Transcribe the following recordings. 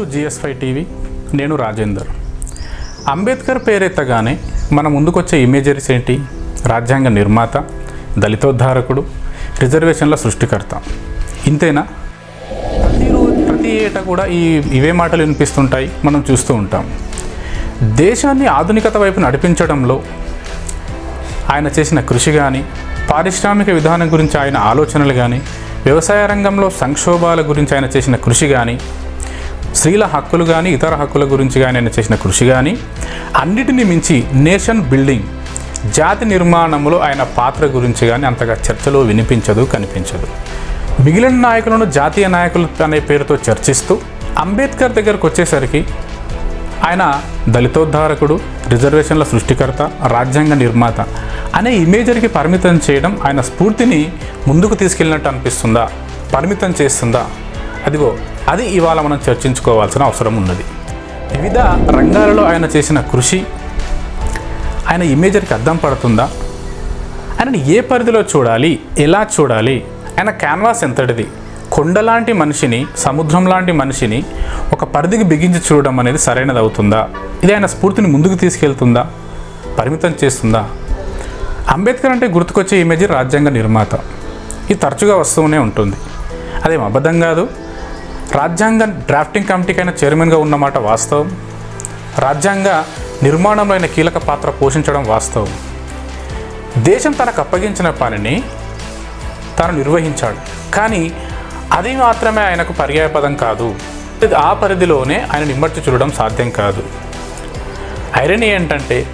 To GS five TV నేను రాజేందర్. అంబేద్కర్ పేరెత్తగానే మన ముందుకొచ్చే imageries ఏంటి? రాజ్యాంగ నిర్మాత దళితోద్ధారకుడు రిజర్వేషన్ల సృష్టికర్త. ఇంతేనా? ప్రతిరోజు ప్రతి ఏటా కూడా ఈ ఇవే మాటలు వినిపిస్తుంటాయి మనం చూస్తూ ఉంటాం. దేశాన్ని ఆధునికత వైపు నడిపించడంలో ఆయన చేసిన కృషి కానీ పారిశ్రామిక విధానం గురించి ఆయన ఆలోచనలు కానీ వ్యవసాయ రంగంలో సంక్షోభాల గురించి ఆయన చేసిన కృషి కానీ స్త్రీల హక్కులు కానీ ఇతర హక్కుల గురించి కానీ ఆయన చేసిన కృషి కానీ అన్నిటిని మించి నేషన్ బిల్డింగ్ జాతి నిర్మాణంలో ఆయన పాత్ర గురించి కానీ అంతగా చర్చలో వినిపించదు కనిపించదు. మిగిలిన నాయకులను జాతీయ నాయకులు అనే పేరుతో చర్చిస్తూ అంబేద్కర్ దగ్గరకు వచ్చేసరికి ఆయన దళితోద్ధారకుడు రిజర్వేషన్ల సృష్టికర్త రాజ్యాంగ నిర్మాత అనే ఇమేజర్కి పరిమితం చేయడం ఆయన స్ఫూర్తిని ముందుకు తీసుకెళ్ళినట్టు అనిపిస్తుందా? పరిమితం చేస్తుందా? అదిగో అది ఇవాళ మనం చర్చించుకోవాల్సిన అవసరం ఉన్నది. వివిధ రంగాలలో ఆయన చేసిన కృషి ఆయన ఇమేజర్కి అద్దం పడుతుందా? ఆయనని ఏ పరిధిలో చూడాలి? ఎలా చూడాలి? ఆయన క్యాన్వాస్ ఎంతటిది? కొండలాంటి మనిషిని సముద్రం లాంటి మనిషిని ఒక పరిధికి బిగించి చూడడం అనేది సరైనది అవుతుందా? ఇది ఆయన స్ఫూర్తిని ముందుకు తీసుకెళ్తుందా? పరిమితం చేస్తుందా? అంబేద్కర్ అంటే గుర్తుకొచ్చే ఇమేజ్ రాజ్యాంగ నిర్మాత. ఇది తరచుగా వస్తూనే ఉంటుంది. అదేం అబద్ధం కాదు? రాజ్యాంగ డ్రాఫ్టింగ్ కమిటీకైనా చైర్మన్గా ఉన్నమాట వాస్తవం. రాజ్యాంగ నిర్మాణంలో ఆయన కీలక పాత్ర పోషించడం వాస్తవం. దేశం తనకు అప్పగించిన పనిని తాను నిర్వహించాడు. కానీ అది మాత్రమే ఆయనకు పర్యాయపదం కాదు. ఆ పరిధిలోనే ఆయన నిమ్మర్చి చూడడం సాధ్యం కాదు. ఐరన్ ఏంటంటే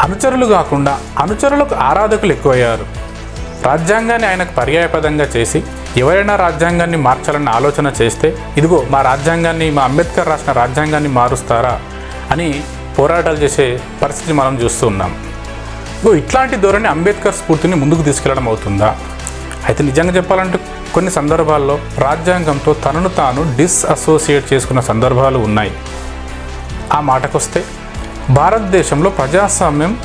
అనుచరులు కాకుండా అనుచరులకు ఆరాధకులు ఎక్కువయ్యారు. రాజ్యాంగాన్ని ఆయనకు పర్యాయపదంగా చేసి ఎవరైనా రాజ్యాంగాన్ని మార్చాలన్న ఆలోచన చేస్తే ఇదిగో మా రాజ్యాంగాన్ని మా అంబేద్కర్ రాసిన రాజ్యాంగాన్ని మారుస్తారా అని పోరాటాలు చేసే పరిస్థితి మనం చూస్తూ ఉన్నాం. ఇగో ఇట్లాంటి ధోరణి అంబేద్కర్ స్ఫూర్తిని ముందుకు తీసుకెళ్ళడం అవుతుందా? అయితే నిజంగా చెప్పాలంటే కొన్ని సందర్భాల్లో రాజ్యాంగంతో తనను తాను డిస్అసోసియేట్ చేసుకున్న సందర్భాలు ఉన్నాయి. ఆ మాటకొస్తే భారతదేశంలో ప్రజాస్వామ్యం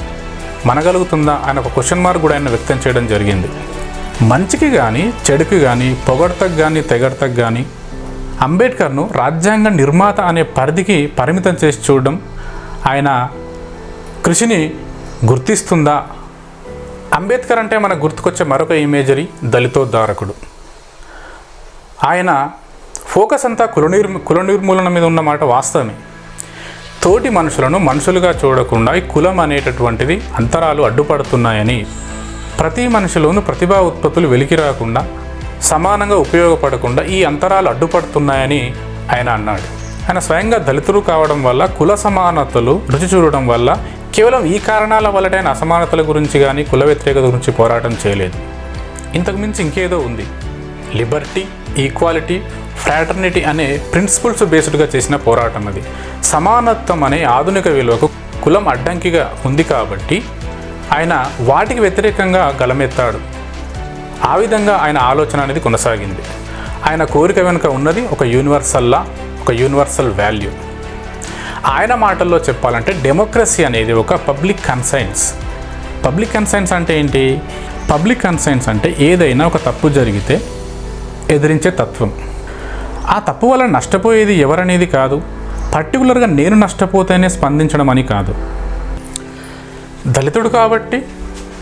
మనగలుగుతుందా ఆయన ఒక క్వశ్చన్ మార్క్ కూడా ఆయన వ్యక్తం చేయడం జరిగింది. మంచికి కానీ చెడుకి కానీ పొగడతకు కానీ తెగడతకు కానీ అంబేద్కర్ను రాజ్యాంగ నిర్మాత అనే పరిధికి పరిమితం చేసి చూడడం ఆయన కృషిని గుర్తిస్తుందా? అంబేద్కర్ అంటే మనకు గుర్తుకొచ్చే మరొక ఇమేజరీ దళితోద్ధారకుడు. ఆయన ఫోకస్ అంతా కులనిర్ కుల నిర్మూలన మీద ఉన్నమాట వాస్తవమే. తోటి మనుషులను మనుషులుగా చూడకుండా ఈ కులం అనేటటువంటిది అంతరాలు అడ్డుపడుతున్నాయని ప్రతి మనిషిలోనూ ప్రతిభా ఉత్పత్తులు వెలికి రాకుండా సమానంగా ఉపయోగపడకుండా ఈ అంతరాలు అడ్డుపడుతున్నాయని ఆయన అన్నాడు. ఆయన స్వయంగా దళితులు కావడం వల్ల కుల సమానతలు రుచి చూడడం వల్ల కేవలం ఈ కారణాల వల్లనే ఆయన అసమానతల గురించి కానీ కుల వ్యతిరేకత గురించి పోరాటం చేయలేదు. ఇంతకుమించి ఇంకేదో ఉంది. లిబర్టీ ఈక్వాలిటీ ఫ్రాటర్నిటీ అనే ప్రిన్సిపల్స్ బేస్డ్గా చేసిన పోరాటం అది. సమానత్వం అనే ఆధునిక విలువకు కులం అడ్డంకిగా ఉంది కాబట్టి ఆయన వాటికి వ్యతిరేకంగా గలమెత్తాడు. ఆ విధంగా ఆయన ఆలోచన అనేది కొనసాగింది. ఆయన కోరిక వెనుక ఉన్నది ఒక యూనివర్సల్లా ఒక యూనివర్సల్ వాల్యూ ఆయన మాటల్లో చెప్పాలంటే డెమోక్రసీ అనేది ఒక పబ్లిక్ కన్సైన్స్ పబ్లిక్ కన్సైన్స్ అంటే ఏంటి? పబ్లిక్ కన్సైన్స్ అంటే ఏదైనా ఒక తప్పు జరిగితే ఎదిరించే తత్వం. ఆ తప్పు వల్ల నష్టపోయేది ఎవరనేది కాదు. పర్టికులర్గా నేను నష్టపోతేనే స్పందించడం అని కాదు. దళితుడు కాబట్టి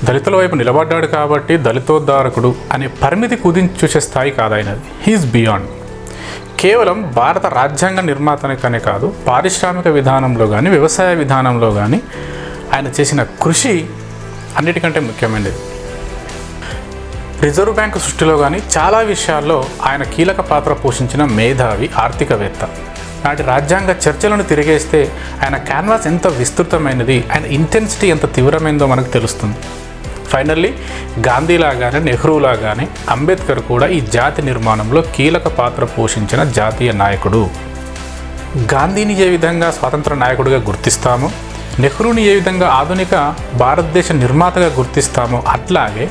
దళితుల వైపు నిలబడ్డాడు కాబట్టి దళితోద్ధారకుడు అనే పరిమితి కుదించి స్థాయి కాదు ఆయనది హీఈస్ బియాండ్ కేవలం భారత రాజ్యాంగ నిర్మాతనికనే కాదు పారిశ్రామిక విధానంలో కానీ వ్యవసాయ విధానంలో కానీ ఆయన చేసిన కృషి అన్నిటికంటే ముఖ్యమైనది. రిజర్వ్ బ్యాంకు సృష్టిలో కానీ చాలా విషయాల్లో ఆయన కీలక పాత్ర పోషించిన మేధావి ఆర్థికవేత్త. నాటి రాజ్యాంగ చర్చలను తిరిగేస్తే ఆయన క్యాన్వాస్ ఎంత విస్తృతమైనది ఆయన ఇంటెన్సిటీ ఎంత తీవ్రమైందో మనకు తెలుస్తుంది. ఫైనల్లీ గాంధీలాగానే నెహ్రూలాగానే అంబేద్కర్ కూడా ఈ జాతి నిర్మాణంలో కీలక పాత్ర పోషించిన జాతీయ నాయకుడు. గాంధీని ఏ విధంగా స్వాతంత్ర నాయకుడిగా గుర్తిస్తామో నెహ్రూని ఏ విధంగా ఆధునిక భారతదేశ నిర్మాతగా గుర్తిస్తామో అట్లాగే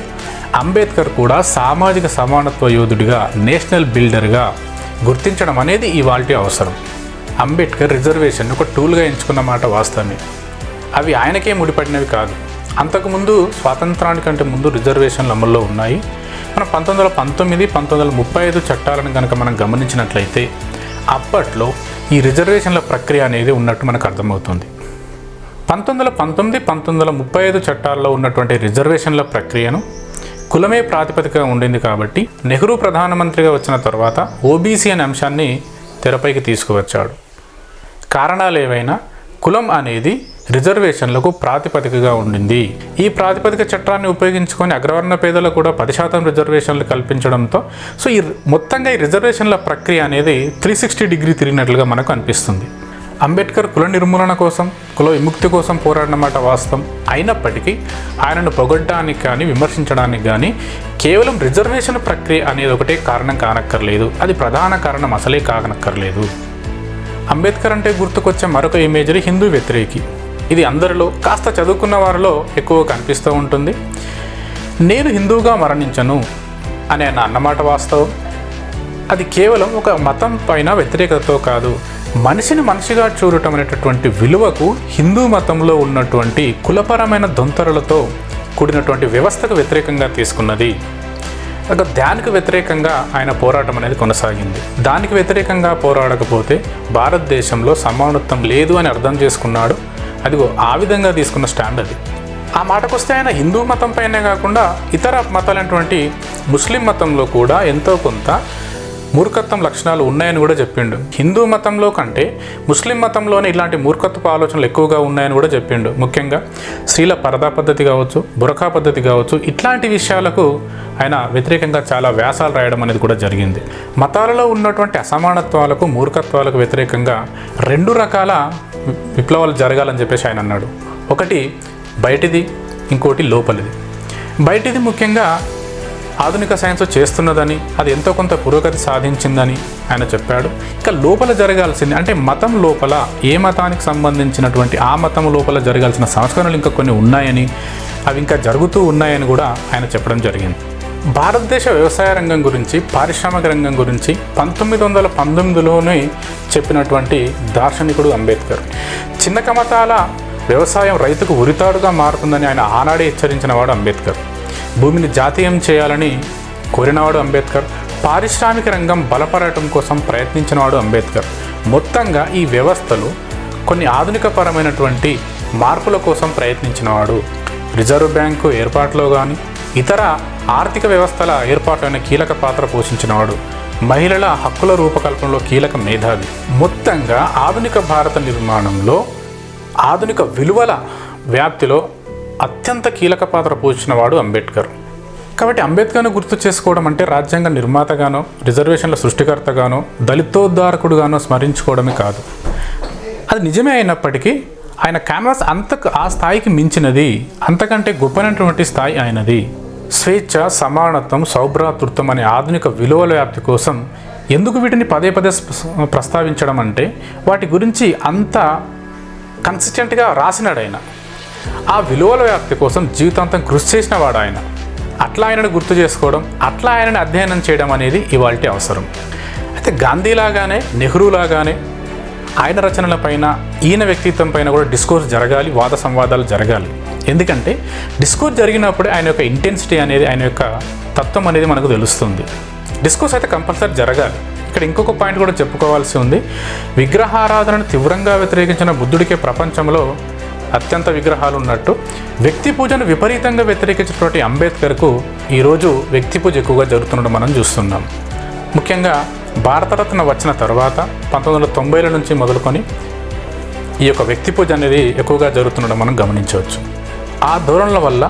అంబేద్కర్ కూడా సామాజిక సమానత్వ యోధుడిగా నేషనల్ బిల్డర్గా గుర్తించడం అనేది ఇవాల్టి అవసరం. అంబేద్కర్ రిజర్వేషన్ ఒక టూల్గా ఎంచుకున్న మాట వాస్తవమే. అవి ఆయనకే ముడిపడినవి కాదు. అంతకుముందు స్వాతంత్రానికంటే ముందు రిజర్వేషన్లు అమల్లో ఉన్నాయి. మన పంతొమ్మిది వందల పంతొమ్మిది పంతొమ్మిది వందల ముప్పై ఐదు చట్టాలను కనుక మనం గమనించినట్లయితే అప్పట్లో ఈ రిజర్వేషన్ల ప్రక్రియ అనేది ఉన్నట్టు మనకు అర్థమవుతుంది. పంతొమ్మిది వందల పంతొమ్మిది పంతొమ్మిది వందల ముప్పై ఐదు చట్టాల్లో ఉన్నటువంటి రిజర్వేషన్ల ప్రక్రియను కులమే ప్రాతిపదికగా ఉండింది కాబట్టి నెహ్రూ ప్రధానమంత్రిగా వచ్చిన తర్వాత ఓబీసీ అనే అంశాన్ని తెరపైకి తీసుకువచ్చాడు. కారణాలు ఏవైనా కులం అనేది రిజర్వేషన్లకు ప్రాతిపదికగా ఉండింది. ఈ ప్రాతిపదిక చట్టాన్ని ఉపయోగించుకొని అగ్రవర్ణ పేదలకు కూడా పది శాతం రిజర్వేషన్లు కల్పించడంతో సో ఈ మొత్తంగా ఈ రిజర్వేషన్ల ప్రక్రియ అనేది త్రీ సిక్స్టీ డిగ్రీ తిరిగినట్లుగా మనకు అనిపిస్తుంది. అంబేద్కర్ కుల నిర్మూలన కోసం కుల విముక్తి కోసం పోరాడిన మాట వాస్తవం అయినప్పటికీ ఆయనను పొగడ్డానికి కానీ విమర్శించడానికి కానీ కేవలం రిజర్వేషన్ ప్రక్రియ అనేది ఒకటే కారణం కానక్కర్లేదు. అది ప్రధాన కారణం అసలే కానక్కర్లేదు. అంబేద్కర్ అంటే గుర్తుకొచ్చే మరొక ఇమేజరీ హిందూ వ్యతిరేకి. ఇది అందరిలో కాస్త చదువుకున్న వారిలో ఎక్కువ కనిపిస్తూ ఉంటుంది. నేను హిందువుగా మరణించను అనే నా అన్నమాట వాస్తవం. అది కేవలం ఒక మతం పైన వ్యతిరేకతతో కాదు మనిషిని మనిషిగా చూడటం అనేటటువంటి విలువకు హిందూ మతంలో ఉన్నటువంటి కులపరమైన దొంతరలతో కూడినటువంటి వ్యవస్థకు వ్యతిరేకంగా తీసుకున్నది. ఒక దానికి వ్యతిరేకంగా ఆయన పోరాటం అనేది కొనసాగింది. దానికి వ్యతిరేకంగా పోరాడకపోతే భారతదేశంలో సమానత్వం లేదు అని అర్థం చేసుకున్నాడు. అదిగో ఆ విధంగా తీసుకున్న స్టాండ్ అది. ఆ మాటకొస్తే ఆయన హిందూ మతం పైనే కాకుండా ఇతర మతాలైనటువంటి ముస్లిం మతంలో కూడా ఎంతో కొంత మూర్ఖత్వం లక్షణాలు ఉన్నాయని కూడా చెప్పిండు. హిందూ మతంలో కంటే ముస్లిం మతంలోనే ఇలాంటి మూర్ఖత్వపు ఆలోచనలు ఎక్కువగా ఉన్నాయని కూడా చెప్పిండు. ముఖ్యంగా స్త్రీల పరదా పద్ధతి కావచ్చు బురఖా పద్ధతి కావచ్చు ఇట్లాంటి విషయాలకు ఆయన వ్యతిరేకంగా చాలా వ్యాసాలు రాయడం అనేది కూడా జరిగింది. మతాలలో ఉన్నటువంటి అసమానత్వాలకు మూర్ఖత్వాలకు వ్యతిరేకంగా రెండు రకాల విప్లవాలు జరగాలని చెప్పేసి ఆయన అన్నాడు. ఒకటి బయటిది ఇంకోటి లోపలిది. బయటిది ముఖ్యంగా ఆధునిక సైన్స్ చేస్తున్నదని అది ఎంతో కొంత పురోగతి సాధించిందని ఆయన చెప్పాడు. ఇక లోపల జరగాల్సింది అంటే మతం లోపల ఏ మతానికి సంబంధించినటువంటి ఆ మతం లోపల జరగాల్సిన సంస్కరణలు ఇంకా కొన్ని ఉన్నాయని అవి ఇంకా జరుగుతూ ఉన్నాయని కూడా ఆయన చెప్పడం జరిగింది. భారతదేశ వ్యవసాయ రంగం గురించి పారిశ్రామిక రంగం గురించి పంతొమ్మిది వందల పంతొమ్మిదిలోనే చెప్పినటువంటి దార్శనికుడు అంబేద్కర్. చిన్న కమతాల వ్యవసాయం రైతుకు ఉరితాడుగా మారుతుందని ఆయన ఆనాడే హెచ్చరించిన వాడు అంబేద్కర్. భూమిని జాతీయం చేయాలని కోరినవాడు అంబేద్కర్ పారిశ్రామిక రంగం బలపడటం కోసం ప్రయత్నించినవాడు అంబేద్కర్. మొత్తంగా ఈ వ్యవస్థలు కొన్ని ఆధునికపరమైనటువంటి మార్పుల కోసం ప్రయత్నించినవాడు. రిజర్వ్ బ్యాంకు ఏర్పాటులో కానీ ఇతర ఆర్థిక వ్యవస్థల ఏర్పాటులోనే కీలక పాత్ర పోషించినవాడు. మహిళల హక్కుల రూపకల్పనలో కీలక మేధావి. మొత్తంగా ఆధునిక భారత నిర్మాణంలో ఆధునిక విలువల వ్యాప్తిలో అత్యంత కీలక పాత్ర పోషించినవాడు అంబేద్కర్. కాబట్టి అంబేద్కర్ను గుర్తు చేసుకోవడం అంటే రాజ్యాంగ నిర్మాతగానో రిజర్వేషన్ల సృష్టికర్తగానో దళితోద్ధారకుడుగానో స్మరించుకోవడమే కాదు. అది నిజమే అయినప్పటికీ ఆయన క్యాన్వాస్ అంత ఆ స్థాయికి మించినది అంతకంటే గొప్పనటువంటి స్థాయి ఆయనది. స్వేచ్ఛ సమానత్వం సౌభ్రాతృత్వం అనే ఆధునిక విలువల వ్యాప్తి కోసం ఎందుకు వీటిని పదే పదే ప్రస్తావించడం అంటే వాటి గురించి అంత కన్సిస్టెంట్గా రాసినాడు ఆయన. ఆ విలువల వ్యాప్తి కోసం జీవితాంతం కృషి చేసిన వాడు ఆయన. అట్లా ఆయనను గుర్తు చేసుకోవడం అట్లా ఆయనని అధ్యయనం చేయడం అనేది ఇవాళ అవసరం. అయితే గాంధీలాగానే నెహ్రూలాగానే ఆయన రచనల పైన ఈయన వ్యక్తిత్వం పైన కూడా డిస్కోర్స్ జరగాలి వాద సంవాదాలు జరగాలి. ఎందుకంటే డిస్కోర్స్ జరిగినప్పుడే ఆయన యొక్క ఇంటెన్సిటీ అనేది ఆయన యొక్క తత్వం అనేది మనకు తెలుస్తుంది. డిస్కోర్స్ అయితే కంపల్సరీ జరగాలి. ఇక్కడ ఇంకొక పాయింట్ కూడా చెప్పుకోవాల్సి ఉంది. విగ్రహారాధనను తీవ్రంగా వ్యతిరేకించిన బుద్ధుడికే ప్రపంచంలో అత్యంత విగ్రహాలు ఉన్నట్టు వ్యక్తి పూజను విపరీతంగా వ్యతిరేకించినటువంటి అంబేద్కర్కు ఈరోజు వ్యక్తి పూజ ఎక్కువగా జరుగుతుండడం మనం చూస్తున్నాం. ముఖ్యంగా భారతరత్న వచ్చిన తర్వాత పంతొమ్మిది వందల తొంభైల నుంచి మొదలుకొని ఈ యొక్క వ్యక్తి పూజ అనేది ఎక్కువగా జరుగుతుండడం మనం గమనించవచ్చు. ఆ ధోరణుల వల్ల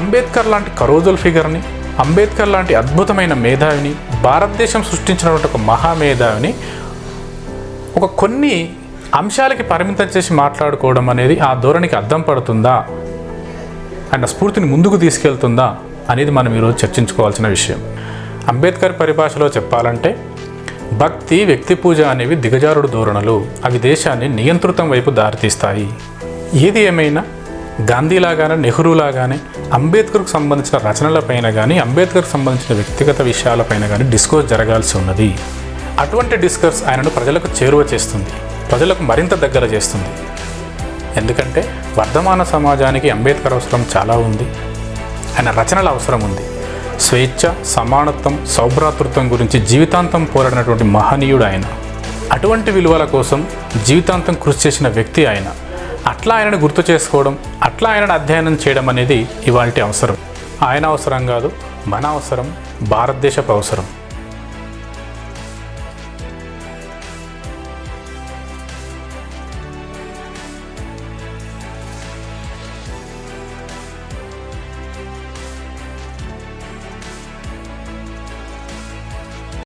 అంబేద్కర్ లాంటి కరోజుల్ ఫిగర్ని అంబేద్కర్ లాంటి అద్భుతమైన మేధావిని భారతదేశం సృష్టించినటువంటి ఒక మహామేధావిని ఒక కొన్ని అంశాలకి పరిమితం చేసి మాట్లాడుకోవడం అనేది ఆ ధోరణికి అర్థం పడుతుందా? అండ్ స్ఫూర్తిని ముందుకు తీసుకెళ్తుందా? అనేది మనం ఈరోజు చర్చించుకోవాల్సిన విషయం. అంబేద్కర్ పరిభాషలో చెప్పాలంటే భక్తి వ్యక్తి పూజ అనేవి దిగజారుడు ధోరణులు. అవి దేశాన్ని నియంత్రితం వైపు దారితీస్తాయి. ఏది ఏమైనా గాంధీలాగానే నెహ్రూలాగానే అంబేద్కర్కు సంబంధించిన రచనలపైన కానీ అంబేద్కర్కు సంబంధించిన వ్యక్తిగత విషయాలపైన కానీ డిస్కోర్స్ జరగాల్సి ఉన్నది. అటువంటి డిస్కర్స్ ఆయనను ప్రజలకు చేరువ చేస్తుంది. ప్రజలకు మరింత దగ్గర చేస్తుంది. ఎందుకంటే వర్ధమాన సమాజానికి అంబేద్కర్ అవసరం చాలా ఉంది. ఆయన రచనల అవసరం ఉంది. స్వేచ్ఛ సమానత్వం సౌభ్రాతృత్వం గురించి జీవితాంతం పోరాడినటువంటి మహనీయుడు ఆయన. అటువంటి విలువల కోసం జీవితాంతం కృషి చేసిన వ్యక్తి ఆయన. అట్లా ఆయనను గుర్తు చేసుకోవడం అట్లా ఆయనను అధ్యయనం చేయడం అనేది ఇవాళ అవసరం. ఆయన అవసరం కాదు మన అవసరం భారతదేశపు అవసరం.